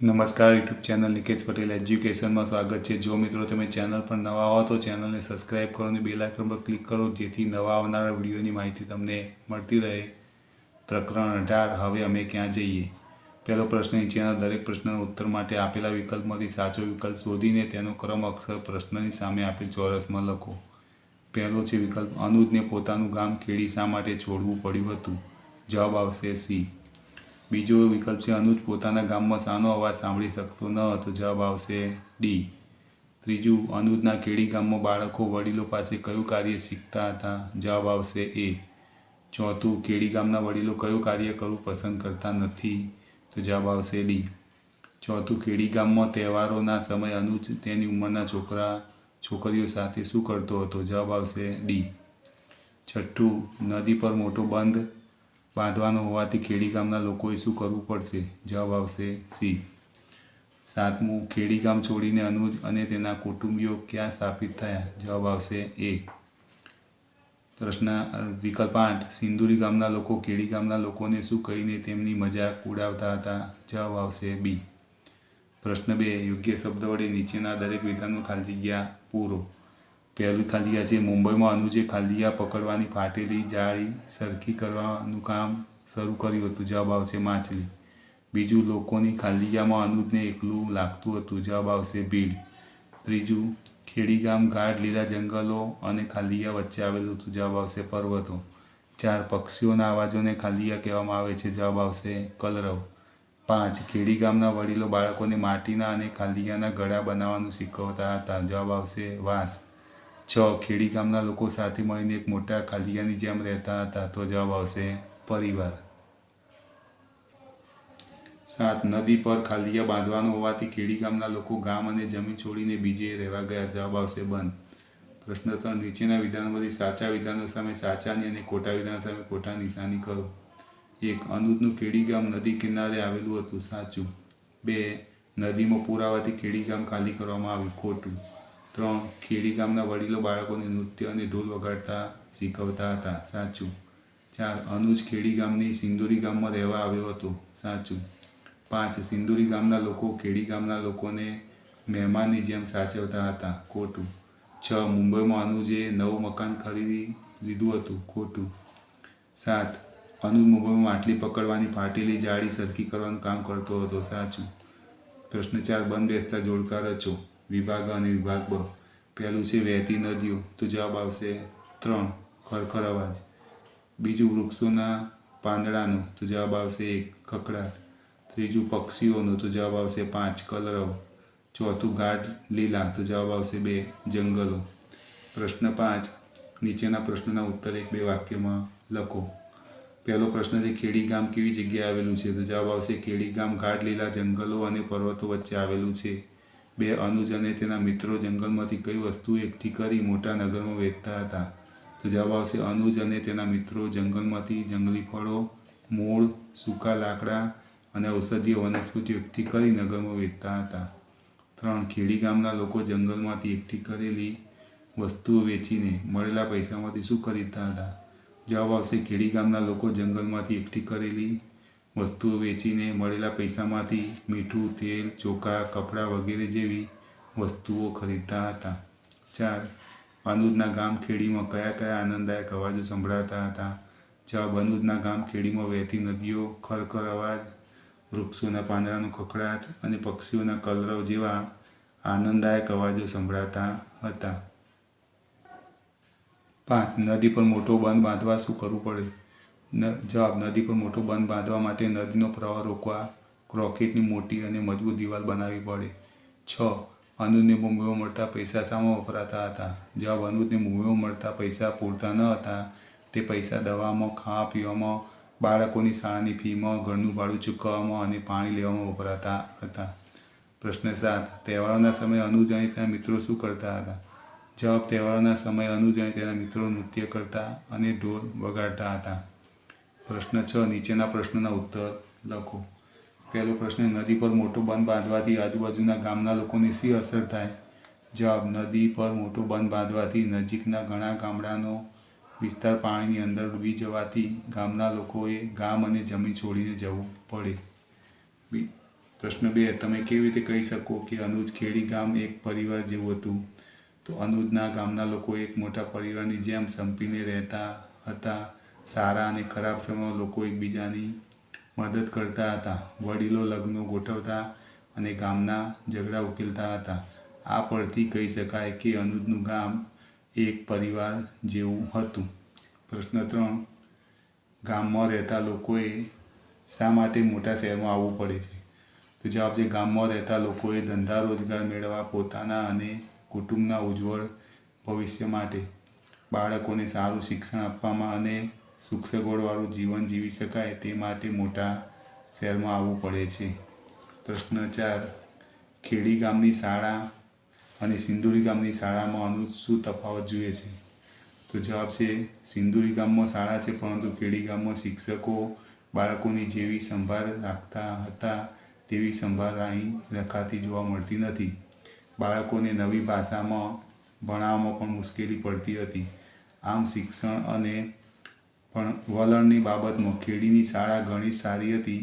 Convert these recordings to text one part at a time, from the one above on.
નમસ્કાર YouTube channel Nikesh Patel એજ્યુકેશનમાં સ્વાગત છે. જો મિત્રો તમે ચેનલ પર નવા હો તો ચેનલને સબસ્ક્રાઇબ કરો અને બેલ આઇકન પર ક્લિક કરો, જેથી નવા આવનારા વિડીયોની માહિતી તમને મળતી રહે. પ્રકરણ અઢાર, હવે અમે ક્યાં જઈએ? પહેલો પ્રશ્ન નીચેના દરેક પ્રશ્નના ઉત્તર માટે આપેલા વિકલ્પમાંથી સાચો વિકલ્પ શોધીને તેનો ક્રમ અક્ષર પ્રશ્નની સામે આપેલ ચોરસમાં લખો. પહેલો છે વિકલ્પ, અનુજને પોતાનું ગામ શા માટે છોડવું પડ્યું હતું? જવાબ આવશે સી. બીજો વિકલ્પ છે, અનુજ પોતાના ગામમાં શાનો અવાજ સાંભળી શકતો ન હતો. જવાબ આવશે ડી. ત્રીજું, અનુજના કેડી ગામમાં બાળકો વડીલો પાસે કયું કાર્ય શીખતા હતા? જવાબ આવશે એ. ચોથું કેડી ગામના વડીલો કયું કાર્ય કરવું પસંદ કરતા નથી? તો જવાબ આવશે ડી. ચોથું કેડી ગામમાં તહેવારોના સમયે અનુજ તેની ઉંમરના છોકરા, છોકરીઓ સાથે શું કરતો હતો? જવાબ આવશે ડી. છઠ્ઠું, નદી પર મોટો બંધ બાંધવાનો હોવાથી ખેડી ગામના લોકોએ શું કરવું પડશે? જવાબ આવશે સી. સાતમું, ખેડી ગામ છોડીને અનુજ અને તેના કુટુંબીઓ ક્યાં સ્થાપિત થયા? જવાબ આવશે એ. પ્રશ્ન વિકલ્પ આઠ. સિંદુરી ગામના લોકો ખેડી ગામના લોકોને શું કહીને તેમની મજાક ઉડાવતા હતા? જવાબ આવશે બી. પ્રશ્ન બે, યોગ્ય શબ્દ વડે નીચેના દરેક વિધાનનું ખાલી જગ્યા પૂરો. પહેલું ખાલી છે મુંબઈમાં અનુજે આ પકડવાની ફાટેલી, જાળી, સરખી કરવાનું કામ શરૂ કર્યું હતું, જવાબ આવશે માછલી. બીજું, લોકોની ખાલિયામાં અનુજને એકલું લાગતું હતું, જવાબ આવશે ભીડ. ત્રીજું ખેડી ગામ ગાઢ લીલા જંગલો અને ખાલિયા વચ્ચે આવેલું હતું, જવાબ આવશે પર્વતો. ચાર પક્ષીઓના અવાજોને ખાલિયા કહેવામાં આવે છે, જવાબ આવશે કલરવ. પાંચ ખેડી ગામના વડીલો બાળકોને માટીના અને ખાલિયાના ગળા બનાવવાનું શીખવતા હતા, જવાબ આવશે વાંસ. છ ખેડી ગામના લોકો સાથે મળીને એક મોટા ખાલિયાની જેમ રહેતા હતા, તો જવાબ આવશે પરિવાર. સાત, નદી પર ખાલિયા બાંધવાનું હોવાથી ખેડી ગામના લોકો ગામ અને જમીન છોડીને બીજે રહેવા ગયા, જવાબ આવશે બંધ. પ્રશ્ન ત્રણ, નીચેના વિધાનમાંથી સાચા વિધાનો સામે સાચાની અને ખોટા વિધાનો સામે ખોટા નિશાની કરો. એક અનુજનું ખેડી ગામ નદી કિનારે આવેલું હતું, સાચું. બે, નદીમાં પૂર આવવાથી ખેડી ગામ ખાલી કરવામાં આવ્યું, ખોટું. ત્રણ ખેડી ગામના વડીલો બાળકોને નૃત્ય અને ઢોલ વગાડતા શીખવતા હતા. સાચું. ચાર, અનુજ ખેડી ગામની સિંદુરી ગામમાં રહેવા આવ્યો હતો. સાચું. પાંચ, સિંદુરી ગામના લોકો ખેડી ગામના લોકોને મહેમાનની જેમ સાચવતા હતા. ખોટું. છ, મુંબઈમાં અનુજે નવું મકાન ખરીદી લીધું હતું. ખોટું. સાત, અનુજ મુંબઈમાં માટલી પકડવાની ફાટેલી જાળી સરખી કરવાનું કામ કરતો હતો. સાચું. પ્રશ્ન ચાર, બંધ બેસતા જોડકા રચો. વિભાગ અને વિભાગ બ. પહેલું છે વહેતી નદીઓ, તો જવાબ આવશે ત્રણ, ખરખર અવાજ. બીજું વૃક્ષોના પાંદડાનો, તો જવાબ આવશે એક કકડાટ ત્રીજું પક્ષીઓનો, તો જવાબ આવશે પાંચ, કલરવ. ચોથું ગાઢ લીલા, તો જવાબ આવશે બે, જંગલો. પ્રશ્ન પાંચ, નીચેના પ્રશ્નના ઉત્તર એક બે વાક્યમાં લખો. પહેલો પ્રશ્ન છે ખેડી ગામ કેવી જગ્યાએ આવેલું છે? તો જવાબ આવશે ખેડી ગામ ગાઢ લીલા જંગલો અને પર્વતો વચ્ચે આવેલું છે. બે અનુજ અને તેના મિત્રો જંગલમાંથી કઈ વસ્તુ એકઠી કરી મોટા નગરમાં વેચતા હતા. તો જવાબ આવશે, અનુજ અને તેના મિત્રો જંગલમાંથી જંગલી ફળો, મૂળ, સૂકા લાકડા અને ઔષધીય વનસ્પતિઓ એકઠી કરી નગરમાં વેચતા હતા. ત્રણ ખેડી ગામના લોકો જંગલમાંથી એકઠી કરેલી વસ્તુઓ વેચીને મળેલા પૈસામાંથી શું ખરીદતા હતા? જવાબ આવશે, ખેડી ગામના લોકો જંગલમાંથી એકઠી કરેલી વસ્તુઓ વેચીને મળેલા પૈસામાંથી મીઠું, તેલ, ચોખા, કપડાં વગેરે જેવી વસ્તુઓ ખરીદતા હતા. ચાર, બાંદુદના ગામ ખેડીમાં કયા કયા આનંદદાયક અવાજો સંભળાતા હતા? જ્યાં અનુજના ગામ ખેડીમાં વહેતી નદીઓ, ખરખર અવાજ, વૃક્ષોના પાંદડાનો ખખડાટ અને પક્ષીઓના કલરવ જેવા આનંદદાયક અવાજો સંભળાતા હતા. પાંચ, નદી પર મોટો બંધ બાંધવા શું કરવું પડે? જવાબ, નદી પર મોટો બંધ બાંધવા માટે નદીનો પ્રવાહ રોકવા ક્રોકેટની મોટી અને મજબૂત દિવાલ બનાવવી પડે. છ અનુજને મુંબઈમાં મળતા પૈસા શામાં વપરાતા હતા. જવાબ અનુજને મુંબઈમાં મળતા પૈસા પૂરતા ન હતા. તે પૈસા દવામાં, ખાવા પીવામાં, બાળકોની શાળાની ફીમાં, ઘરનું ભાડું ચૂકવવામાં અને પાણી લેવામાં વપરાતા હતા. પ્રશ્ન સાત, તહેવારોના સમયે અનુજ અને તેના મિત્રો શું કરતા હતા? જવાબ, તહેવારોના સમયે અનુજ અને તેના મિત્રો નૃત્ય કરતા અને ઢોલ વગાડતા હતા. પ્રશ્ન છ, નીચેના પ્રશ્નના ઉત્તર લખો. પહેલો પ્રશ્ન, નદી પર મોટો બંધ બાંધવાથી આજુબાજુના ગામના લોકોને શી અસર થાય? જવાબ, નદી પર મોટો બંધ બાંધવાથી નજીકના ઘણા ગામડાનો વિસ્તાર પાણીની અંદર ડૂબી જવાથી ગામના લોકોએ ગામ અને જમીન છોડીને જવું પડે. પ્રશ્ન બે, તમે કેવી રીતે કહી શકો કે અનુજ ખેડી ગામ એક પરિવાર જેવું હતું? તો અનુજના ગામના લોકો એક મોટા પરિવારની જેમ સંપીને રહેતા હતા. સારા અને ખરાબ સમયમાં લોકો એકબીજાની મદદ કરતા હતા. વડીલો લગ્નો ગોઠવતા અને ગામના ઝઘડા ઉકેલતા હતા. આ પરથી કહી શકાય કે અનુજનું ગામ એક પરિવાર જેવું હતું. પ્રશ્ન ત્રણ. ગામમાં રહેતા લોકોએ શા માટે મોટા શહેરમાં આવવું પડે છે? તો જવાબ છે, ગામમાં રહેતા લોકોએ ધંધા રોજગાર મેળવવા પોતાના અને કુટુંબના ઉજ્જવળ ભવિષ્ય માટે બાળકોને સારું શિક્ષણ આપવામાં અને સુખ સગવડવાળું જીવન જીવી શકાય તે માટે મોટા શહેરમાં આવવું પડે છે. પ્રશ્ન ચાર, ખેડી ગામની શાળા અને સિંદુરી ગામની શાળામાં અનુ શું તફાવત જોઈએ છે? તો જવાબ છે, સિંદુરી ગામમાં શાળા છે, પરંતુ ખેડી ગામમાં શિક્ષકો બાળકોની જેવી સંભાળ રાખતા હતા તેવી સંભાળ અહીં રખાતી જોવા મળતી નથી. બાળકોને નવી ભાષામાં ભણાવવામાં પણ મુશ્કેલી પડતી હતી. આમ શિક્ષણ અને પણ વલણની બાબતમાં ખેડીની શાળા ઘણી સારી હતી.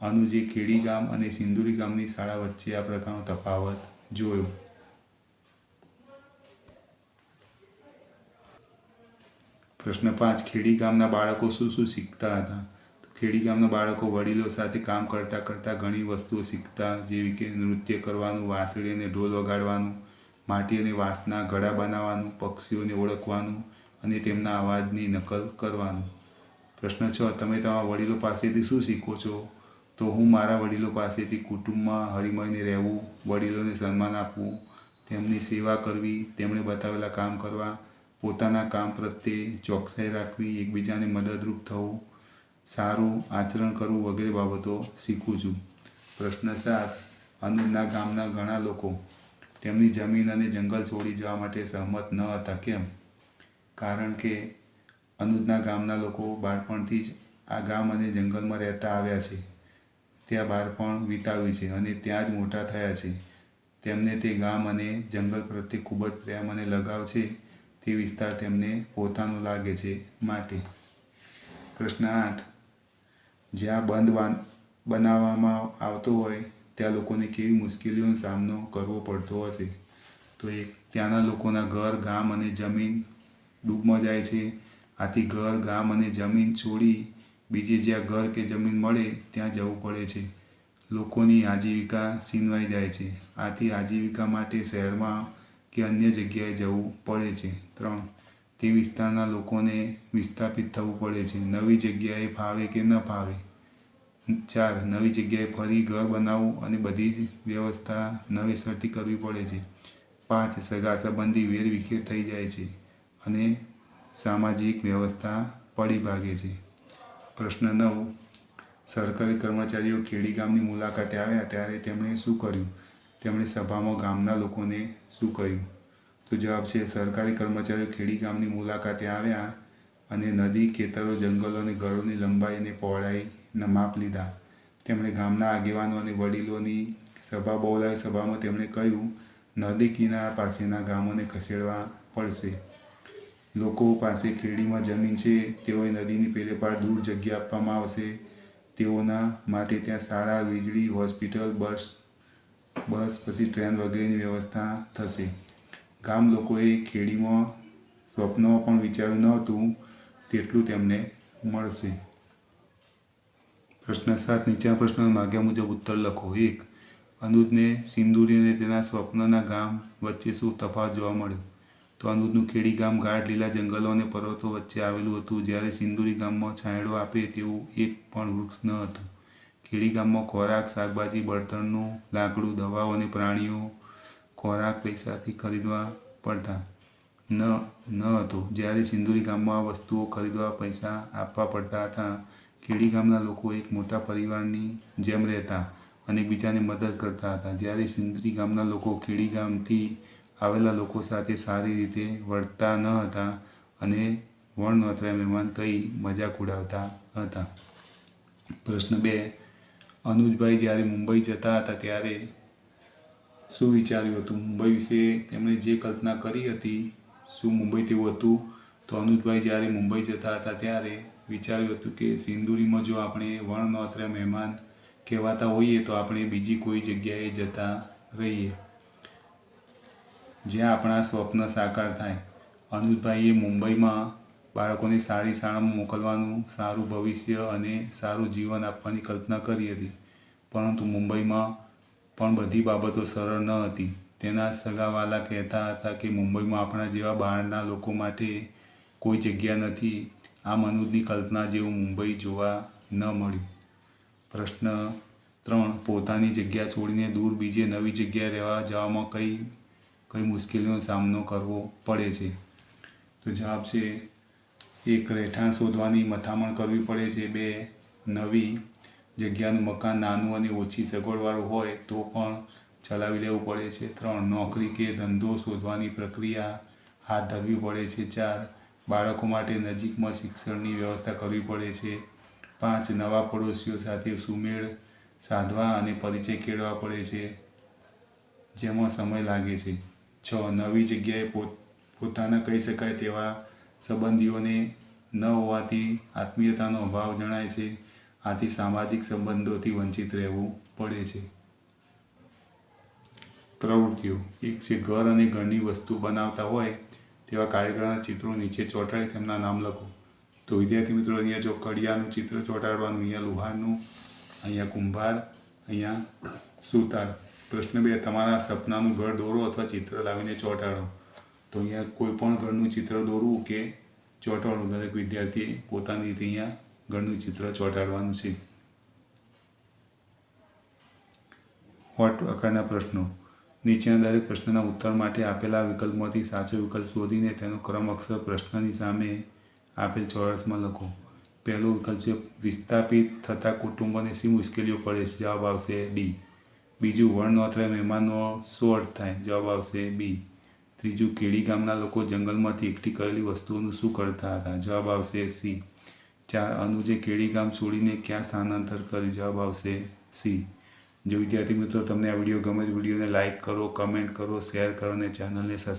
અનુજે ખેડી ગામ અને સિંદુરી ગામની શાળા વચ્ચે આ પ્રકારનો તફાવત જોયો. પ્રશ્ન પાંચ ખેડી ગામના બાળકો શું શું શીખતા હતા? તો ખેડી ગામના બાળકો વડીલો સાથે કામ કરતાં કરતાં ઘણી વસ્તુઓ શીખતા, જેવી કે નૃત્ય કરવાનું, વાંસળી અને ઢોલ વગાડવાનું, માટી અને વાંસના ઘડા બનાવવાનું, પક્ષીઓને ઓળખવાનું અને તેમના અવાજની નકલ કરવાનું. પ્રશ્ન છ, તમે તમારા વડીલો પાસેથી શું શીખો છો? તો હું મારા વડીલો પાસેથી કુટુંબમાં હળીમળીને રહેવું, વડીલોને સન્માન આપવું, તેમની સેવા કરવી, તેમણે બતાવેલા કામ કરવા, પોતાના કામ પ્રત્યે ચોકસાઈ રાખવી, એકબીજાને મદદરૂપ થવું, સારું આચરણ કરવું વગેરે બાબતો શીખું છું. પ્રશ્ન સાત અનુજના ગામના ઘણા લોકો તેમની જમીન અને જંગલ છોડી જવા માટે સહમત ન હતા, કેમ? કારણ કે અનુજના ગામના લોકો બાળપણથી જ આ ગામ અને જંગલમાં રહેતા આવ્યા છે. ત્યાં બાળપણ વિતાવ્યું છે અને ત્યાં જ મોટા થયા છે. તેમને તે ગામ અને જંગલ પ્રત્યે ખૂબ જ પ્રેમ અને લગાવ છે તે વિસ્તાર તેમને પોતાનો લાગે છે માટે. પ્રશ્ન આઠ. જ્યાં બંધ બનાવવામાં આવતો હોય ત્યાં લોકોને કેવી મુશ્કેલીઓનો સામનો કરવો પડતો હશે? તો એક, ત્યાંના લોકોના ઘર, ગામ અને જમીન ડૂબમાં જાય છે. આથી ઘર, ગામ અને જમીન છોડી બીજે જ્યાં ઘર કે જમીન મળે ત્યાં જવું પડે છે. લોકોની આજીવિકા છીનવાઈ જાય છે. આથી આજીવિકા માટે શહેરમાં કે અન્ય જગ્યાએ જવું પડે છે. ત્રણ, તે વિસ્તારના લોકોને વિસ્થાપિત થવું પડે છે. નવી જગ્યાએ ફાવે કે ન ફાવે? ચાર, નવી જગ્યાએ ફરી ઘર બનાવવું અને બધી જ વ્યવસ્થા નવેસરથી કરવી પડે છે. પાંચ, સગા સંબંધી વેરવિખેર થઈ જાય છે. અને સામાજિક વ્યવસ્થા પડી ભાગે છે. પ્રશ્ન નવ. સરકારી કર્મચારીઓ ખેડી ગામની મુલાકાતે આવ્યા ત્યારે તેમણે શું કર્યું? તેમણે સભામાં ગામના લોકોને શું કહ્યું? તો જવાબ છે, સરકારી કર્મચારીઓ ખેડી ગામની મુલાકાતે આવ્યા અને નદી, ખેતરો, જંગલો અને ઘરોની લંબાઈ અને પહોળાઈના માપ લીધા. તેમણે ગામના આગેવાનો અને વડીલોની સભા બોલાવી. સભામાં તેમણે કહ્યું, નદી કિનારા પાસેના ગામોને ખસેડવા પડશે. લોકો પાસે ખેડીમાં જમીન છે, તેઓએ નદીની પેલે પાર દૂર જગ્યા આપવામાં આવશે. તેઓના માટે ત્યાં શાળા, વીજળી, હોસ્પિટલ, બસ બસ પછી ટ્રેન વગેરેની વ્યવસ્થા થશે. ગામ લોકોએ ખેડીમાં સ્વપ્નમાં પણ વિચાર્યું ન હતું, તેટલું તેમને મળશે. પ્રશ્ન સાત, નીચેના પ્રશ્ન માગ્યા મુજબ ઉત્તર લખો. એક, અનુજને સિંદુરી અને તેના સ્વપ્નના ગામ વચ્ચે શું તફાવત જોવા મળ્યો? તો અનુજનું ખેડી ગામ ગાઢ લીલા જંગલો અને પર્વતો વચ્ચે આવેલું હતું. જ્યારે સિંદુરી ગામમાં છાંયડો આપે તેવું એક પણ વૃક્ષ ન હતું. ખેડી ગામમાં ખોરાક, શાકભાજી, બળતણનું લાકડું, દવાઓ અને પ્રાણીઓ ખોરાક પૈસાથી ખરીદવા પડતા ન ન હતો. જ્યારે સિંદુરી ગામમાં આ વસ્તુઓ ખરીદવા પૈસા આપવા પડતા હતા ખેડી ગામના લોકો એક મોટા પરિવારની જેમ રહેતા અને એકબીજાને મદદ કરતા હતા. જ્યારે સિંદુરી ગામના લોકો ખેડી ગામથી આવેલા લોકો સાથે સારી રીતે વર્તતા ન હતા અને વણનોતરા મહેમાન કહી મજાક ઉડાવતા હતા. પ્રશ્ન બે, અનુજભાઈ જ્યારે મુંબઈ જતા હતા ત્યારે શું વિચાર્યું હતું? મુંબઈ વિશે તેમણે જે કલ્પના કરી હતી, શું મુંબઈ તેવું હતું? તો અનુજભાઈ જ્યારે મુંબઈ જતા હતા ત્યારે વિચાર્યું હતું કે સિંદુરીમાં જો આપણે વણનોતરા મહેમાન કહેવાતા હોઈએ તો આપણે બીજી કોઈ જગ્યાએ જતા રહીએ. જ્યાં આપણા સ્વપ્ન સાકાર થાય. અનુજભાઈએ મુંબઈમાં બાળકોને સારી શાળામાં મોકલવાનું, સારું ભવિષ્ય અને સારું જીવન આપવાની કલ્પના કરી હતી. પરંતુ મુંબઈમાં પણ બધી બાબતો સરળ ન હતી. તેના સગાવાલા કહેતા હતા કે મુંબઈમાં આપણા જેવા બહારના લોકો માટે કોઈ જગ્યા નથી. આમ અનુજની કલ્પના જેવું મુંબઈ જોવા ન મળ્યું. પ્રશ્ન ત્રણ, પોતાની જગ્યા છોડીને દૂર બીજે નવી જગ્યાએ રહેવા જવામાં કઈ કઈ મુશ્કેલીઓનો સામનો કરવો પડે છે. તો જવાબ છે, એક રહેઠાણ શોધવાની મથામણ કરવી પડે છે. બે, નવી જગ્યાનું મકાન નાનું અને ઓછી સગવડવાળું હોય તો પણ ચલાવી લેવું પડે છે. ત્રણ, નોકરી કે ધંધો શોધવાની પ્રક્રિયા હાથ ધરવી પડે છે. ચાર, બાળકો માટે નજીકમાં શિક્ષણની વ્યવસ્થા કરવી પડે છે. પાંચ, નવા પડોશીઓ સાથે સુમેળ સાધવા અને પરિચય કેળવા પડે છે, જેમાં સમય લાગે છે. છ નવી જગ્યાએ પોત, પોતાના કહી શકાય તેવા સંબંધીઓને ન હોવાથી આત્મીયતાનો અભાવ જણાય છે. આથી સામાજિક સંબંધોથી વંચિત રહેવું પડે છે. પ્રવૃત્તિઓ. એક છે ઘર અને ઘરની વસ્તુ બનાવતા હોય તેવા કાર્યક્રમના ચિત્રો નીચે ચોંટાડી તેમના નામ લખો. તો વિદ્યાર્થી મિત્રો, અહીંયા જો કડિયાનું ચિત્ર ચોંટાડવાનું, અહીંયા લુહારનું, અહીંયા કુંભાર, અહીંયા સુતાર પ્રશ્ન બે તમારા સપનાનું ઘર દોરો અથવા ચિત્ર લાવીને ચોંટાડો. તો અહીંયા કોઈ પણ ઘરનું ચિત્ર દોરવું કે ચોંટાડવું? દરેક વિદ્યાર્થીએ પોતાની રીતે અહીંયા ઘરનું ચિત્ર ચોંટાડવાનું છે. હોટ પ્રકારના પ્રશ્નો. નીચેના દરેક પ્રશ્નના ઉત્તર માટે આપેલા વિકલ્પમાંથી સાચો વિકલ્પ શોધીને તેનો ક્રમ અક્ષર પ્રશ્નની સામે આપેલ ચોરસમાં લખો. પહેલો વિકલ્પ છે, વિસ્થાપિત થતા કુટુંબોને શી મુશ્કેલીઓ પડે? છે જવાબ આવશે ડી. બીજું વર્ણનોત્તરે મહેમાનો શું અર્થ થાય. જવાબ આવશે બી. ત્રીજું, કેળી ગામના લોકો જંગલમાંથી એકઠી કરેલી વસ્તુઓનું શું કરતા હતા? જવાબ આવશે સી. ચાર, અનુજે કેળી ગામ છોડીને ક્યાં સ્થાનાંતર કર્યું? જવાબ આવશે સી. જો વિદ્યાર્થી મિત્રો, તમને આ વીડિયો ગમે તો વિડીયોને લાઇક કરો, કમેન્ટ કરો, શેર કરો અને ચેનલને સબસ્ક્રાઈબ